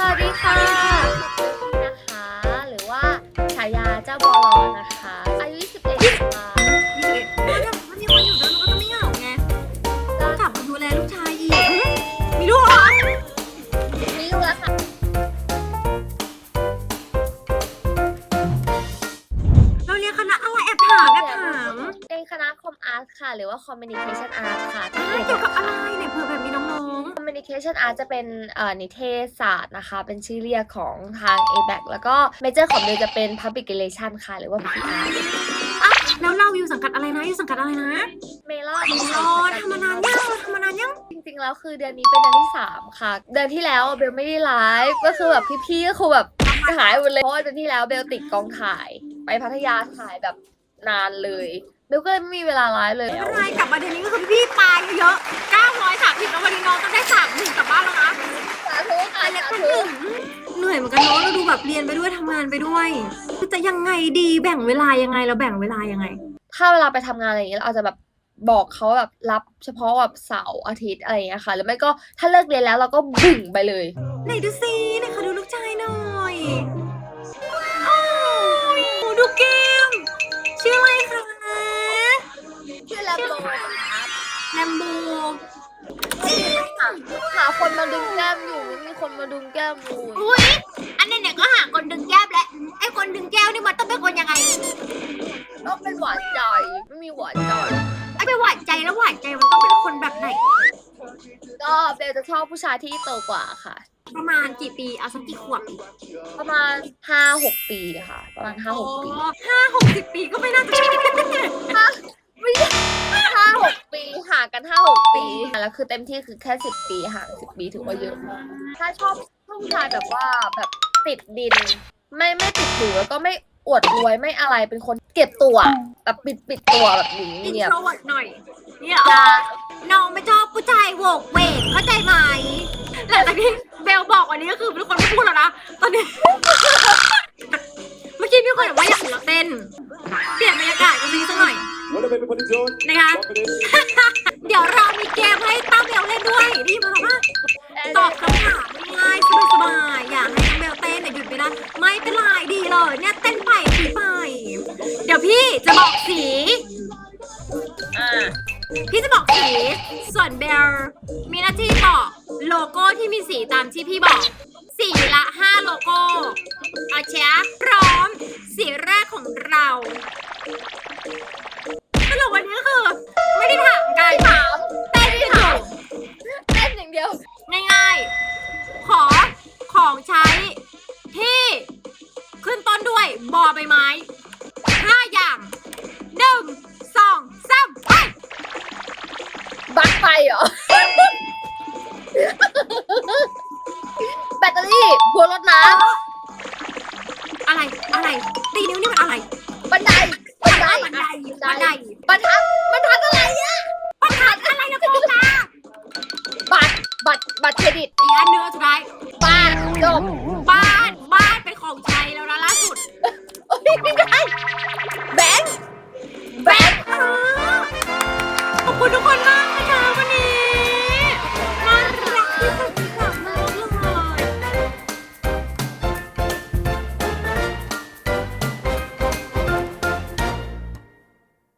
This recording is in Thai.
สวัสดีค่ะนะคะหรือว่าฉายาเจ้าบอลอนนะคะ อายุ 21 ค่ะยี่สิบเอ็ดถ้ามีคนอยู่ด้วยมันก็จะไม่เหงาไงต้องกลับมาดูแลลูกชายอีกมีลูกเหรอมีลูกแล้วค่ะเราเรียนคณะอะไรแอบถามแอบถามในคณะคอมอาร์ตค่ะ หรือว่า Communication Art ค่ะอ่ Communication Art จะเป็นเอ่อนิเทศศาสตร์นะคะ เป็นชื่อเรียกของทาง a b a c แล้วก็ Major ของเดลจะเป็น Public Relation ค่ะ หรือว่า PR ๆอะแล้วเราอยู่สังกัดอะไรนะ อยู่สังกัดอะไรนะ เมลอนรอทำมานานยังเราทำมานานยัง จริงๆ แล้วคือเดือนนี้เป็นเดือนที่ 3 ค่ะ เดือนที่แล้วเบลไม่ได้ไลฟ์ก็คือแบบพี่ๆก็คือแบบหายหมดเลย เพราะว่าเดือนที่แล้วเบลติดกองถ่าย ไปพัทยาถ่ายแบบนานเลยเบลก็เลยไม่มีเวลาไลฟ์เลยไม่เป็นไรกลับมาเดือนนี้ก็คือพี่ปลาเย ด้วยทำงานไปด้วยคือจะยังไงดีแบ่งเวลายังไงเราแบ่งเวลายังไง ถ้าเวลาไปทำงานอะไรอย่างเงี้ยเราอาจจะแบบบอกเขาว่าแบบรับเฉพาะแบบเสาร์อาทิตย์อะไรอย่างเงี้ยค่ะหรือไม่ก็ถ้าเลิกเรียนแล้วเราก็บึ่งไปเลย ไหนดูซิไหนขอดูลูกชายหน่อยโอ้ยดูเกม ชื่ออะไรคะชื่อแลมโบครับแลมโบหาคนมาดึงแก้มอยู่ไม่มีคนมาดึงแก้มเลยอุ้ย อันนี้เนี่ยก็หาคนดึงแก้มแล้วไอ้คนดึงแก้วนี่มันต้องเป็นคนยังไงต้องเป็นหวานใจ ไม่มีหวานใจไอ้ไปหวานใจแล้วหวานใจมันต้องเป็นคนแบบไหน ก็เบลจะชอบผู้ชายที่โตกว่าค่ะ ประมาณกี่ปีเอาสักกี่ขวบประมาณห้าหกปีค่ะ ประมาณห้าหกปีอ๋อห้าหกสิบปีก็ไม่น่าจะไม่ใช่ห้าหกปีห่างกันห้าหกปีแล้วคือเต็มที่คือแค่สิบปีห่างสิบปีถือว่าเยอะมากถ้าชอบผู้ชายแบบว่าแบบ ติดดิน ไม่ไม่ติดหรูแล้วก็ไม่อวดรวยไม่อะไรเป็นคนเก็บตัวแบบปิดปิดตัวแบบนี้อินเงียบโทรเวิร์ดหน่อย เนี่ยจะน้องไม่ชอบผู้ชายโหวกเวกเข้าใจไหมหลังจากที่เบลบอกวันนี้ก็คือทุกคนไม่พูดแล้วนะตอนนี้ เมื่อกี้มีคนบอกว่าอยากเห็นเราเต้นเปลี่ยนบรรยากาศกันดีสักหน่อย What up, everybody doing? นะคะ Bumping in. เดี๋ยวเรามีเกมให้ตั้งเบลเล่นด้วยได้ยินไหมคะว่าตอบคำถามง่ายๆสบายๆอยากให้น้องเบลเต้นแต่ยหยุด ไม่ได้ไม่เป็นไรดีเลยเนี่ยเต้นไปทีไป เดี๋ยวพี่จะบอกสี อ่าพี่จะบอกสี ส่วนเบลมีหน้าที่บอกโลโก้ที่มีสีตามที่พี่บอก สีละห้าโลโก้เอาเชียพร้อม สีแรกของเรา บอใบไม้ห้าอย่างหนึ่งสองสามไปบักไฟเหรอ แบตเตอรี่บัวรถน้อะไรอะไรตีนิ้วนี่มันอะไรำบันไดบันไดบันไดบันไดบันทัดบันทัดอะไรอะบันทัดอะไรนะโฟกัสบัตรบัตรบัตรเครดิตอีกอันหนึ่งอันสุดท้ายบ้านจบบ้านบ้าน โอ้ยไม่ได้แบงค์แบงค์ อ้